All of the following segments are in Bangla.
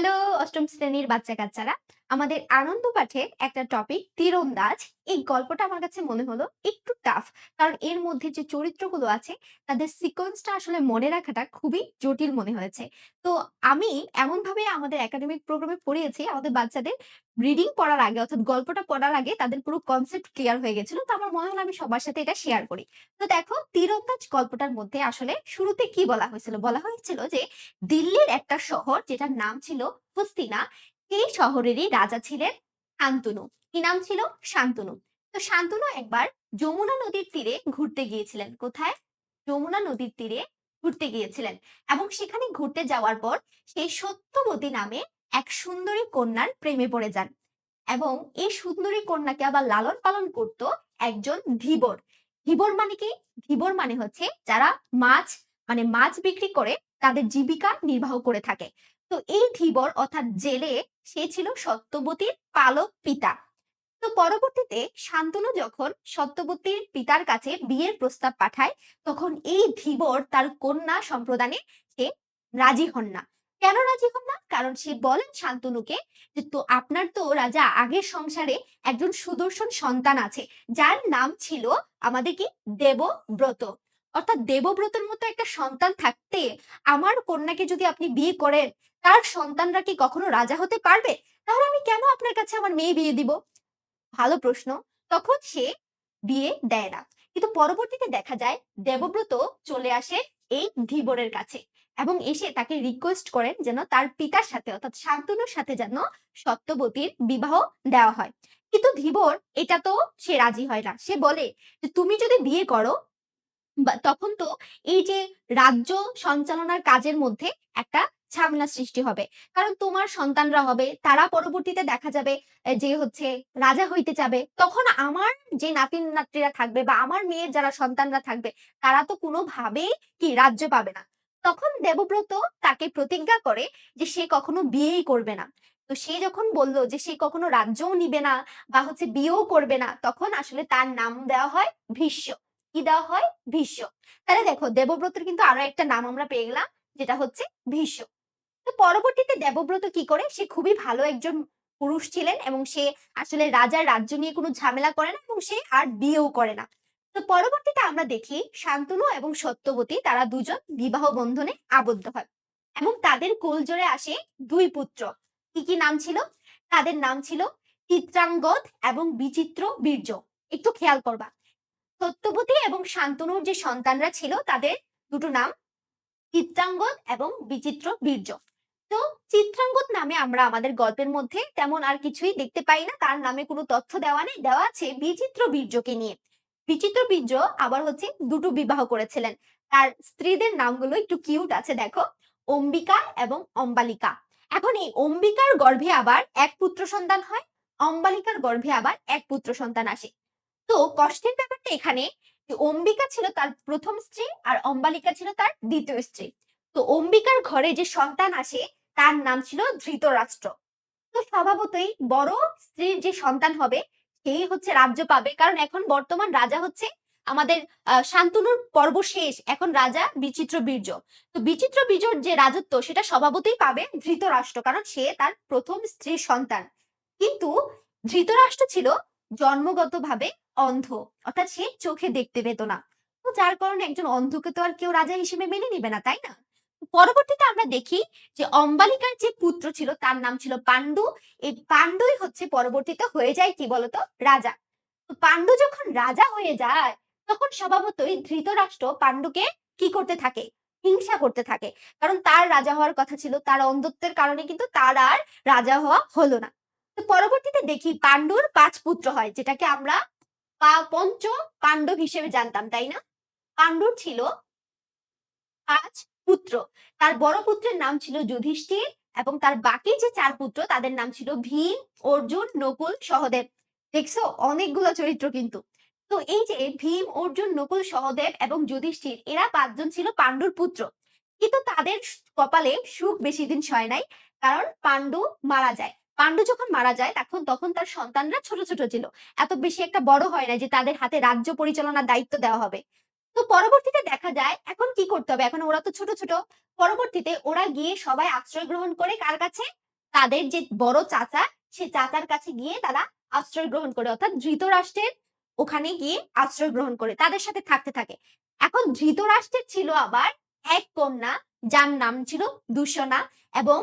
হ্যালো অষ্টম শ্রেণির বাচ্চা কাচ্চারা আমাদের আনন্দ পাঠের একটা টপিক তীরন্দাজ। এই গল্পটা আমার কাছে মনে হলো একটু টাফ কারণ এর মধ্যে যে চরিত্রগুলো আছে, তাদের সিকোয়েন্সটা আসলে মনে রাখাটা খুবই জটিল মনে হয়েছে। তো আমি এমন ভাবে আমাদের একাডেমিক প্রোগ্রামে পড়িয়েছি, আমাদের বাচ্চাদের রিডিং পড়ার আগে, অর্থাৎ গল্পটা পড়ার আগে তাদের পুরো কনসেপ্ট ক্লিয়ার হয়ে গেছিল। তো আমার মনে হলো আমি সবার সাথে এটা শেয়ার করি। তো দেখো, তীরন্দাজ গল্পটার মধ্যে আসলে শুরুতে কি বলা হয়েছিল? বলা হয়েছিল যে দিল্লির একটা শহর, যেটার নাম ছিল হস্তিনা এই শহরেরই রাজা ছিলেন শান্তনু। কি নাম ছিল? শান্তনু। তো শান্তনু একবার যমুনা নদীর তীরে ঘুরতে গিয়েছিলেন। কোথায়? যমুনা নদীর তীরে ঘুরতে গিয়েছিলেন এবং সেখানে ঘুরতে যাওয়ার পর সেই সত্যবতী নামে এক সুন্দরী কন্যার প্রেমে পড়ে যান এবং এই সুন্দরী কন্যাকে আবার লালন পালন করত একজন ধীবর। ধীবর মানে কি? ধীবর মানে হচ্ছে যারা মাছ মানে মাছ বিক্রি করে তাদের জীবিকা নির্বাহ করে থাকে। তো এই ধীবর অর্থাৎ জেলে সে ছিল সত্যবতীর পালক পিতা। তো পরবর্তীতে শান্তনু যখন সত্যবতীর পিতার কাছে বিয়ের প্রস্তাব পাঠায়, তখন এই ধীবর তার কন্যা সম্প্রদানে সে রাজি হন না। কেন রাজি হন না? কারণ সে বলেন শান্তনুকে যে, তো আপনার তো রাজা আগের সংসারে একজন সুদর্শন সন্তান আছে। যার নাম ছিল আমাদের কি দেবব্রত। অর্থাৎ দেবব্রতের মতো একটা সন্তান থাকতে আমার কন্যাকে যদি আপনি বিয়ে করেন, তার সন্তানরা কি কখনো রাজা হতে পারবে? তাহলে আমি কেন আপনার কাছে আমার মেয়ে বিয়ে দিব? ভালো প্রশ্ন। তখন সে বিয়ে দেয় না। কিন্তু পরবর্তীতে দেখা যায় দেবব্রত চলে আসে এই ধীবরের কাছে এবং এসে তাকে রিকোয়েস্ট করেন যেন তার পিতার সাথে অর্থাৎ শান্তনুর সাথে যেন সত্যবতীর বিবাহ দেওয়া হয়। কিন্তু ধীবর এটা তো সে রাজি হয় না। সে বলে যে, তুমি যদি বিয়ে করো তখন তো এই যে রাজ্য সঞ্চালনার কাজের মধ্যে একটা ঝামেলা সৃষ্টি হবে। কারণ তোমার সন্তানরা হবে, তারা পরবর্তীতে দেখা যাবে যে হচ্ছে রাজা হইতে যাবে, তখন আমার যে নাতিন নাতনিরা থাকবে বা আমার মেয়ের যারা সন্তানরা থাকবে, তারা তো কোনোভাবেই কি রাজ্য পাবে না। তখন দেবব্রত তাকে প্রতিজ্ঞা করে যে সে কখনো বিয়েই করবে না। তো সে যখন বলল যে সে কখনো রাজ্যও নিবে না বা হচ্ছে বিয়েও করবে না, তখন আসলে তার নাম দেওয়া হয় ভীষ্ম কি দেওয়া হয়? ভীষ্ম। তাহলে দেখো, দেবব্রতের কিন্তু আরও একটা নাম আমরা পেয়ে গেলাম, যেটা হচ্ছে ভীষ্ম। তো পরবর্তীতে দেবব্রত কি করে? সে খুবই ভালো একজন পুরুষ ছিলেন এবং সে আসলে রাজার রাজ্য নিয়ে কোনো ঝামেলা করে না এবং সে আর বিয়েও করে না। তো পরবর্তীতে আমরা দেখি শান্তনু এবং সত্যবতী, তারা দুজন বিবাহ বন্ধনে আবদ্ধ হয় এবং তাদের কোলজোরে আসে দুই পুত্র। কি কি নাম ছিল? তাদের নাম ছিল চিত্রাঙ্গদ এবং বিচিত্র বীর্য। একটু খেয়াল করবা। সত্যবতী এবং শান্তনুর যে সন্তানরা ছিল, তাদের দুটো নাম চিত্রাঙ্গদ এবং বিচিত্র বীর্য। তো চিত্রাঙ্গদ নামে আমরা আমাদের গল্পের মধ্যে তেমন আর কিছুই দেখতে পাই না। তার নামে কোনো তথ্য দেওয়া নেই। দেওয়া আছে বিচিত্র বীর্যকে নিয়ে। বিচিত্র বীর্য আবার হচ্ছে দুটো বিবাহ করেছিলেন। তার স্ত্রীদের নামগুলো একটু কিউট আছে, দেখো। অম্বিকা এবং অম্বালিকা। এখন এই অম্বিকার গর্ভে আবার এক পুত্র সন্তান হয়, অম্বালিকার গর্ভে আবার এক পুত্র সন্তান আসে। তো কষ্টের ব্যাপারটা এখানে অম্বিকা ছিল তার প্রথম স্ত্রী আর অম্বালিকা ছিল তার দ্বিতীয় স্ত্রী। তো অম্বিকার ঘরে যে সন্তান আসে তার নাম ছিল ধৃতরাষ্ট্র। তো স্বভাবতই বড় স্ত্রীর যে সন্তান হবে সেই হচ্ছে রাজ্য পাবে। কারণ এখন বর্তমান রাজা হচ্ছে আমাদের শান্তনুর পর্ব শেষ। এখন রাজা বিচিত্র বীর্য। তো বিচিত্র বীর্যর যে রাজত্ব সেটা স্বভাবতই পাবে ধৃতরাষ্ট্র। কারণ সে তার প্রথম স্ত্রীর সন্তান। কিন্তু ধৃতরাষ্ট্র ছিল জন্মগতভাবে অন্ধ। অর্থাৎ সে চোখে দেখতে পেত না। তো যার কারণে একজন অন্ধকে তো আর কেউ রাজা হিসেবে মেনে নিবে না, তাই না? পরবর্তীতে আমরা দেখি যে অম্বালিকার যে পুত্র ছিল, তার নাম ছিল পাণ্ডু। এই পাণ্ডুই হচ্ছে পরবর্তীতে হয়ে যায় কি বলতো? রাজা। পাণ্ডু যখন রাজা হয়ে যায়, তখন স্বভাবতই ধৃতরাষ্ট্র পাণ্ডুকে কি করতে থাকে? হিংসা করতে থাকে। কারণ তার রাজা হওয়ার কথা ছিল, তার অন্ধত্বের কারণে কিন্তু তার আর রাজা হওয়া হলো না। পরবর্তীতে দেখি পাণ্ডুর পাঁচ পুত্র হয়, যেটাকে আমরা পঞ্চ পাণ্ডব হিসেবে জানতাম, তাই না? পাণ্ডুর ছিল পাঁচ পুত্র। তার বড় পুত্রের নাম ছিল যুধিষ্ঠির এবং তার বাকি যে চার পুত্র, তাদের নাম ছিল ভীম, অর্জুন, নকুল, সহদেব। দেখছ? অনেকগুলো চরিত্র কিন্তু। তো এই যে ভীম, অর্জুন, নকুল, সহদেব এবং যুধিষ্ঠির, এরা পাঁচজন ছিল পাণ্ডুর পুত্র। কিন্তু তাদের কপালে সুখ বেশি দিন সয় নাই, কারণ পাণ্ডু মারা যায়। পাণ্ডু যখন মারা যায়, তখন তখন তার সন্তানরা ছোট ছোট ছিল। এত বেশি একটা বড় হয় না যে তাদের হাতে রাজ্য পরিচালনার দায়িত্ব দেওয়া হবে। তো পরবর্তীতে দেখা যায়, এখন কি করতে হবে? এখন ওরা তো ছোট ছোট। পরবর্তীতে ওরা গিয়ে সবাই আশ্রয় গ্রহণ করে কার কাছে? তাদের যে বড় চাচা, সে চাচার কাছে গিয়ে তারা আশ্রয় গ্রহণ করে। অর্থাৎ ধৃতরাষ্ট্রের ওখানে গিয়ে আশ্রয় গ্রহণ করে, তাদের সাথে থাকতে থাকে। এখন ধৃতরাষ্ট্রের ছিল আবার এক কন্যা, যার নাম ছিল দূষণা এবং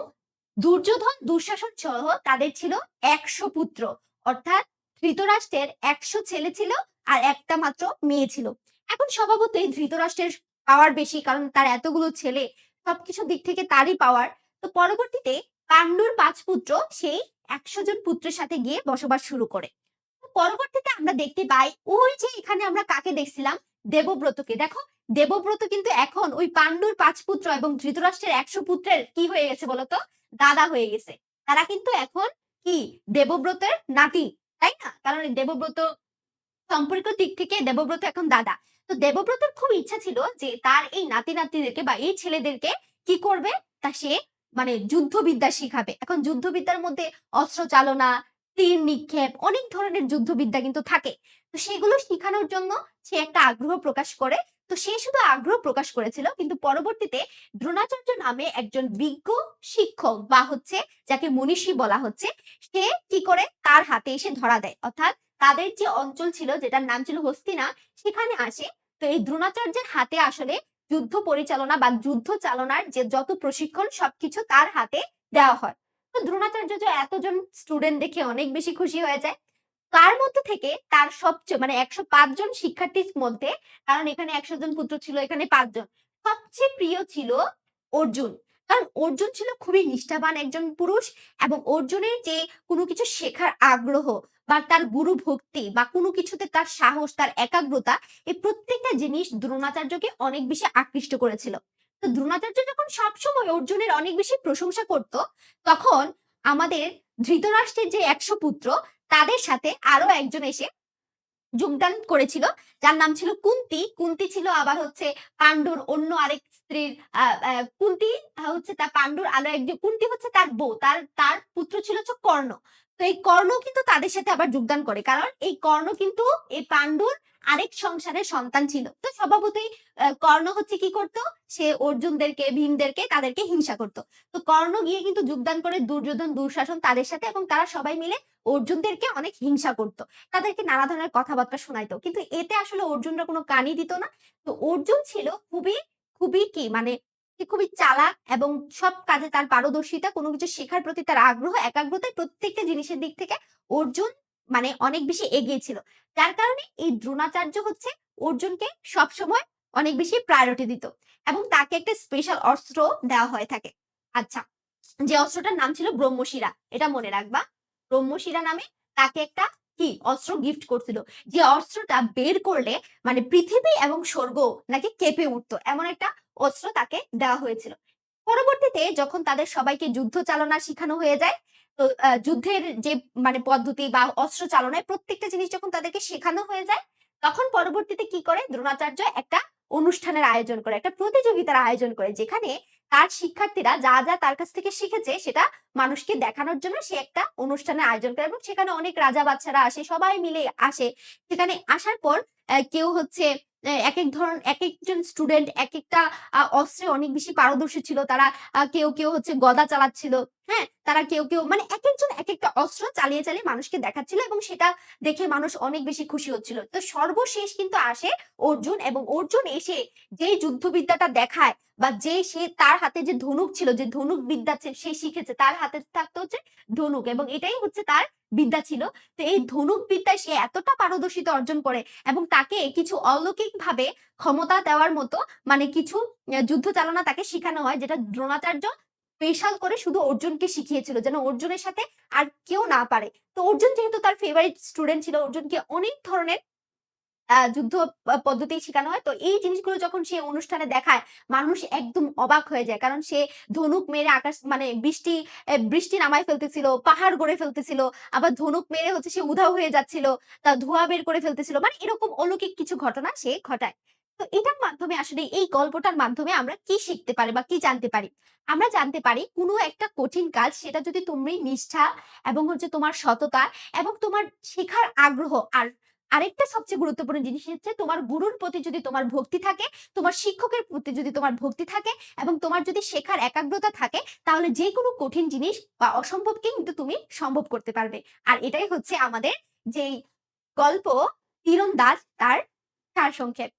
দুর্যোধন, দুঃশাসন সহ তাদের ছিল একশো পুত্র। অর্থাৎ ধৃতরাষ্ট্রের একশো ছেলে ছিল আর একটা মাত্র মেয়ে ছিল। এখন স্বভাবতই ধৃতরাষ্ট্রের পাওয়ার বেশি কারণ তার এতগুলো ছেলে, সবকিছু দিক থেকে তারই পাওয়ার। তো পরবর্তীতে পাণ্ডুর পাঁচ পুত্র সেই একশো জন পুত্রের সাথে গিয়ে বসবাস শুরু করে। পরবর্তীতে আমরা দেখতে পাই ওই যে এখানে আমরা কাকে দেখছিলাম? দেবব্রতকে। দেখো, দেবব্রত কিন্তু এখন ওই পাণ্ডুর পাঁচ পুত্র এবং ধৃতরাষ্ট্রের একশো পুত্রের কি হয়ে গেছে বলতো? দাদা হয়ে গেছে। তারা কিন্তু এখন কি? দেবব্রতের নাতি, তাই না? কারণ দেবব্রত সম্পর্ক দিক থেকে দেবব্রত এখন দাদা। তো দেবব্রতের খুব ইচ্ছা ছিল যে তার এই নাতি নাতিদেরকে বা এই ছেলেদেরকে কি করবে? তা সে মানে যুদ্ধবিদ্যা শিখাবে। এখন যুদ্ধবিদ্যার মধ্যে অস্ত্র চালনা, তীর নিক্ষেপ, অনেক ধরনের যুদ্ধবিদ্যা কিন্তু থাকে। তো সেগুলো শেখানোর জন্য সে একটা আগ্রহ প্রকাশ করে তো সে শুধু আগ্রহ প্রকাশ করেছিল, কিন্তু পরবর্তীতে দ্রোণাচার্য নামে একজন বিজ্ঞ শিক্ষক বা হচ্ছে যাকে মনীষী বলা হচ্ছে, সে কি করে তার হাতে এসে ধরা দেয়। অর্থাৎ তাদের যে অঞ্চল ছিল, যেটার নাম ছিল হস্তিনা, সেখানে আসে। তো এই দ্রোণাচার্যের হাতে আসলে যুদ্ধ পরিচালনা বা যুদ্ধ চালনার যে যত প্রশিক্ষণ, সবকিছু তার হাতে দেওয়া হয়। তো দ্রোণাচার্য এতজন স্টুডেন্ট দেখে অনেক বেশি খুশি হয়ে যায়। তার মধ্যে থেকে তার সবচেয়ে মানে একশো জন শিক্ষার্থীর মধ্যে, কারণ এখানে একশো জন পুত্র ছিল, এখানে পাঁচজন সবচেয়ে প্রিয় ছিল অর্জুন। কারণ অর্জুন ছিল খুবই নিষ্ঠাবান একজন পুরুষ এবং অর্জুনের যে কোনো কিছু শেখার আগ্রহ বা তার গুরু ভক্তি বা কোনো কিছুতে তার সাহস, তার একাগ্রতা এই প্রত্যেকটা জিনিস দ্রোণাচার্যকে অনেক বেশি আকৃষ্ট করেছিল। তো দ্রোণাচার্য যখন সবসময় অর্জুনের অনেক বেশি প্রশংসা করত, তখন আমাদের ধৃতরাষ্ট্রের যে একশো পুত্র তাদের সাথে আরও একজন এসে যোগদান করেছিল, যার নাম ছিল কুন্তি। কুন্তি ছিল আবার হচ্ছে পাণ্ডুর অন্য আরেক স্ত্রীর কুন্তি হচ্ছে তার পাণ্ডুর আরও একজন, কুন্তি হচ্ছে তার বউ, তার তার পুত্র ছিল হচ্ছে কর্ণ। তো এই কর্ণ কিন্তু তাদের সাথে আবার যোগদান করে। কারণ এই কর্ণ কিন্তু এই পাণ্ডুর আরেক সংসারের সন্তান ছিল। তো স্বভাবতই কর্ণ হচ্ছে কি করতো? সে অর্জুনদেরকে, ভীমদেরকে তাদেরকে হিংসা করতো। তো কর্ণ গিয়ে কিন্তু যোগদান করে দুর্যোধন, দুঃশাসন তাদের সাথে এবং তারা সবাই মিলে অর্জুনদেরকে অনেক হিংসা করতো। তাদেরকে নানা ধরনের কথাবার্তা শোনাইতো। কিন্তু এতে আসলে অর্জুনরা কোনো কানই দিত না। তো অর্জুন ছিল খুবই খুবই কি মানে খুবই চালাক এবং সব কাজে তার পারদর্শিতা, কোনো কিছু শেখার প্রতি তার আগ্রহ একাগ্রতায় প্রত্যেকটা জিনিসের দিক থেকে অর্জুন মানে অনেক বেশি এগিয়ে ছিল। যার কারণে এই দ্রোণাচার্য হচ্ছে অর্জুনকে সবসময় অনেক বেশি প্রায়োরিটি দিত এবং তাকে একটা স্পেশাল অস্ত্র দেওয়া হয়ে থাকে। আচ্ছা যে অস্ত্রটার নাম ছিল ব্রহ্মশিরা, এটা মনে রাখবা। ব্রহ্মশিরা নামে তাকে একটা কি অস্ত্র গিফট করছিল? যে অস্ত্রটা বের করলে মানে পৃথিবী এবং স্বর্গ নাকি কেঁপে উঠতো, এমন একটা অস্ত্র তাকে দেওয়া হয়েছিল। পরবর্তীতে যখন তাদের সবাইকে যুদ্ধ চালনা শিখানো হয়ে যায়, তো যুদ্ধের যে মানে পদ্ধতি বা অস্ত্র চালনায় প্রত্যেকটা জিনিস যখন তাদেরকে শেখানো হয়ে যায়, তখন পরবর্তীতে কি করে? দ্রোণাচার্য একটা অনুষ্ঠানের আয়োজন করে, একটা প্রতিযোগিতার আয়োজন করে, যেখানে তার শিক্ষার্থীরা যা যা তার কাছ থেকে শিখেছে সেটা মানুষকে দেখানোর জন্য সে একটা অনুষ্ঠানের আয়োজন করে এবং সেখানে অনেক রাজা বাচ্চারা আসে, সবাই মিলে আসে। সেখানে আসার পর কেউ হচ্ছে এক এক ধরন এক একজন স্টুডেন্ট এক একটা অস্ত্রে অনেক বেশি পারদর্শী ছিল। তারা কেউ কেউ হচ্ছে গদা চালাচ্ছিল। হ্যাঁ তারা কেউ কেউ মানে এক একজন এক একটা অস্ত্র চালিয়ে চালিয়ে মানুষকে দেখাচ্ছিল এবং সেটা দেখে মানুষ অনেক বেশি খুশি হচ্ছিল। তো সর্বশেষ কিন্তু আসে অর্জুন এবং অর্জুন এসে যে যুদ্ধবিদ্যাটা দেখায় বা যে সে তার হাতে যে ধনুক ছিল, যে ধনুক বিদ্যা সে শিখেছে, তার হাতে থাকতে হচ্ছে ধনুক এবং এটাই হচ্ছে তার বিদ্যা ছিল। তো এই ধনুক বিদ্যায় সে এতটা পারদর্শিতা অর্জন করে এবং তাকে কিছু অলৌকিক ভাবে ক্ষমতা দেওয়ার মতো মানে কিছু যুদ্ধ চালনা তাকে শেখানো হয় যেটা দ্রোণাচার্য স্পেশাল করে শুধু অর্জুনকে শিখিয়েছিল যেন অর্জুনের সাথে আর কেউ না পারে। তো অর্জুন যেহেতু তার ফেভারিট স্টুডেন্ট ছিল, অর্জুনকে অনেক ধরনের যুদ্ধ পদ্ধতি শেখানো হয়। তো এই জিনিসগুলো যখন সে অনুষ্ঠানে দেখায়, মানুষ একদম অবাক হয়ে যায়। কারণ সে ধনুক মেরে আকাশ মানে বৃষ্টি বৃষ্টি নামায় ফেলতেছিল, পাহাড় গড়ে ফেলতেছিল, আবার ধনুক মেরে হচ্ছে সে উধাও হয়ে যাচ্ছিল, তা ধোঁয়া বের করে ফেলতেছিল। মানে এরকম অলৌকিক কিছু ঘটনা সে ঘটায়। তো এটার মাধ্যমে আসলে এই গল্পটার মাধ্যমে আমরা কি শিখতে পারি বা কি জানতে পারি? আমরা জানতে পারি কোনো একটা কঠিন কাজ সেটা যদি তুমি নিষ্ঠা এবং হচ্ছে তোমার সততা এবং তোমার শেখার আগ্রহ আর আরেকটা সবচেয়ে গুরুত্বপূর্ণ জিনিস হচ্ছে তোমার গুরুর প্রতি যদি তোমার ভক্তি থাকে, তোমার শিক্ষকের প্রতি যদি তোমার ভক্তি থাকে এবং তোমার যদি শেখার একাগ্রতা থাকে, তাহলে যে কোনো কঠিন জিনিস বা অসম্ভবকে কিন্তু তুমি সম্ভব করতে পারবে। আর এটাই হচ্ছে আমাদের যেই গল্প, তীরন্দাজ তার সারসংক্ষেপ।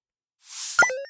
you